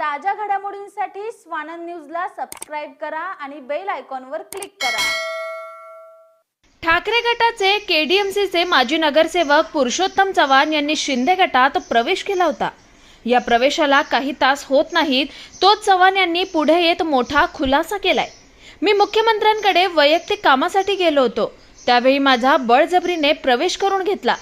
ताज्या घडामोडींसाठी स्वानंद न्यूजला सबस्क्राईब करा आणि बेल आयकॉनवर क्लिक करा. ठाकरे गटाचे केडीएमसीचे माजी नगरसेवक पुरुषोत्तम चव्हाण यांनी शिंदे गटात प्रवेश केला होता. या प्रवेशाला काही तास होत नाहीत तोच चव्हाण यांनी पुढे येत मोठा खुलासा केलाय. मी मुख्यमंत्र्यांकडे वैयक्तिक कामासाठी गेलो होतो. त्यावेळी माझा बळजबरीने प्रवेश करून घेतला.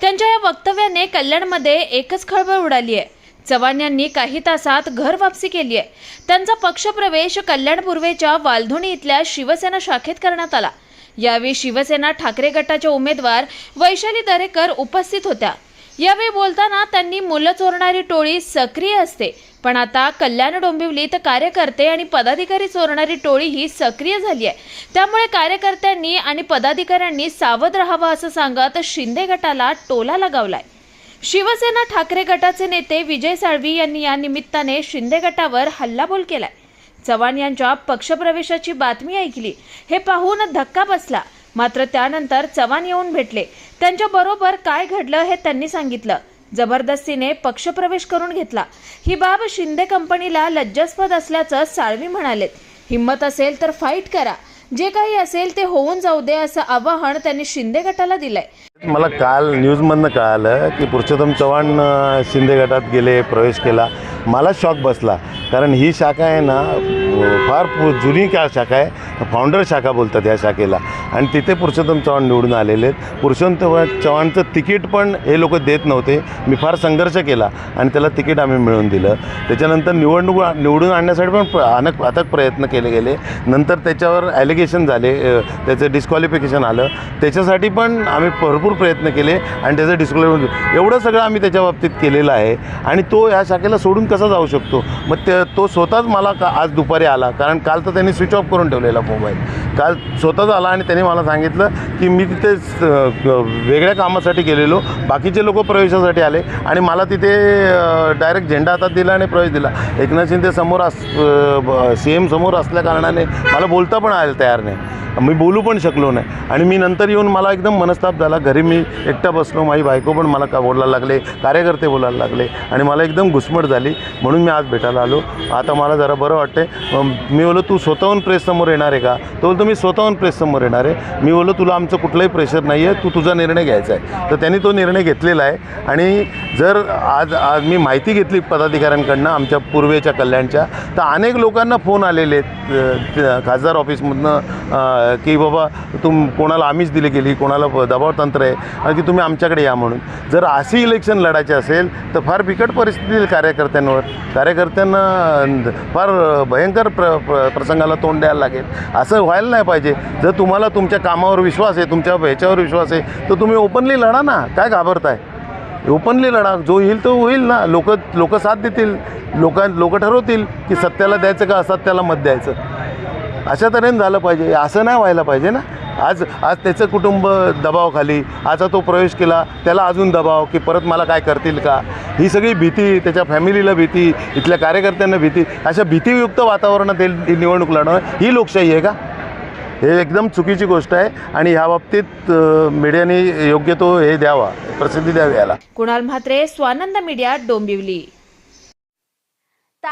त्यांच्या या वक्तव्याने कल्याणमध्ये एकच खळबळ उडाली आहे चव्हाण यांनी काही तासात घर वापसी केली आहे. त्यांचा पक्षप्रवेश कल्याण पूर्वेच्या वालधुणी इथल्या शिवसेना शाखेत करण्यात आला. यावेळी शिवसेना ठाकरे गटाच्या उमेदवार वैशाली दरेकर उपस्थित होत्या. यावेळी बोलताना त्यांनी मुलं चोरणारी टोळी सक्रिय असते पण आता कल्याण डोंबिवलीत कार्यकर्ते आणि पदाधिकारी चोरणारी टोळी ही सक्रिय झाली आहे. त्यामुळे कार्यकर्त्यांनी आणि पदाधिकाऱ्यांनी सावध राहावं असं सांगत शिंदे गटाला टोला लगावलाय. शिवसेना ठाकरे गटाचे नेते विजय साळवी यांनी या निमित्ताने शिंदे गटावर हल्लाबोल केलाय. चव्हाण यांच्या पक्षप्रवेशाची बातमी ऐकली. हे पाहून धक्का बसला. मात्र त्यानंतर चव्हाण येऊन भेटले. त्यांच्या बरोबर काय घडलं हे त्यांनी सांगितलं. जबरदस्तीने पक्षप्रवेश करून घेतला. ही बाब शिंदे कंपनीला लज्जास्पद असल्याचं साळवी म्हणालेत हिंमत असेल तर फाईट करा. जे काही असेल ते होऊन जाऊ दे असं आवाहन त्यांनी शिंदे गटाला दिलंय. मला काल न्यूजमधनं कळालं की पुरुषोत्तम चव्हाण शिंदे गटात गेले प्रवेश केला. मला शॉक बसला. कारण ही शाखा आहे ना फार जुनी का शाखा आहे फाउंडर शाखा बोलतात या शाखेला. आणि तिथे पुरुषोत्तम चव्हाण निवडून आलेले आहेत. पुरुषोत्तम चव्हाणचं तिकीट पण हे लोक देत नव्हते. मी फार संघर्ष केला आणि त्याला तिकीट आम्ही मिळवून दिलं. त्याच्यानंतर निवडणूक निवडून आणण्यासाठी पण प्र- अनेक अथक प्रयत्न केले गेले. नंतर त्याच्यावर ॲलिगेशन झाले त्याचं डिस्क्वालिफिकेशन आलं. त्याच्यासाठी पण आम्ही भरपूर प्रयत्न केले आणि त्याचं डिस्क्वालिफिकेशन एवढं सगळं आम्ही त्याच्या बाबतीत केलेलं आहे. आणि तो ह्या शाखेला सोडून कसा जाऊ शकतो? मग ते तो स्वतःच मला का आज दुपारी आला. कारण काल तर त्यांनी स्विच ऑफ करून ठेवलेला मोबाईल काल स्वतःच आला आणि त्यांनी मला सांगितलं की मी तिथे वेगळ्या कामासाठी गेलेलो. बाकीचे लोक प्रवेशासाठी आले आणि मला तिथे डायरेक्ट झेंडा हातात दिला आणि प्रवेश दिला. एकनाथ शिंदे समोर अस सी एम समोर असल्या कारणाने मला बोलता पण आलं तयार नाही. मी बोलू पण शकलो नाही. आणि मी नंतर येऊन मला एकदम मनस्ताप झाला. घरी मी एकटा बसलो. माझी बायको पण मला का बोलायला लागले कार्यकर्ते बोलायला लागले आणि मला एकदम घुसमट झाली. म्हणून मी आज भेटायला आलो. आता मला जरा बरं वाटते मी बोललो तू स्वतःहून प्रेससमोर येणार आहे का? तो बोलतो मी स्वतःहून प्रेससमोर येणार आहे. मी बोललो तुला आमचं कुठलंही प्रेशर नाही आहे तू तुझा निर्णय घ्यायचा आहे. तर त्यांनी तो निर्णय घेतलेला आहे. आणि जर आज आज मी माहिती घेतली पदाधिकाऱ्यांकडनं आमच्या पूर्वेच्या कल्याणच्या तर अनेक लोकांना फोन आलेले आहेत. खासदार ऑफिसमधनं की बाबा तुम कोणाला आम्हीच दिली गेली कोणाला दबाव तंत्र आहे आणि की तुम्ही आमच्याकडे या म्हणून. जर अशी इलेक्शन लढायचे असेल तर फार बिकट परिस्थिती कार्यकर्त्यांवर. कार्यकर्त्यांना फार भयंकर प्र प्र प्रसंगाला तोंड द्यायला लागेल. असं व्हायला नाही पाहिजे. जर तुम्हाला तुमच्या कामावर विश्वास आहे तुमच्या ह्याच्यावर विश्वास आहे तर तुम्ही ओपनली लढा ना. काय घाबरताय? ओपनली लढा. जो येईल तो होईल ना. लोक लोक साथ देतील. लोक लोक ठरवतील की सत्याला द्यायचं का असत्याला मत द्यायचं. अशा तऱ्हेने झालं पाहिजे. असं नाही व्हायला पाहिजे ना. आज आज त्याचं कुटुंब दबावाखाली आता तो प्रवेश केला त्याला अजून दबाव की परत मला काय करतील का? ही सगळी भीती त्याच्या फॅमिलीला भीती इथल्या कार्यकर्त्यांना भीती अशा भीतीयुक्त वातावरणात ही निवडणूक लढवणं ही लोकशाही आहे का? हे एकदम चुकीची गोष्ट आहे आणि ह्या बाबतीत मीडियाने योग्य तो हे द्यावा प्रसिद्धी द्यावी याला. कुणाल म्हात्रे स्वानंद मीडिया डोंबिवली.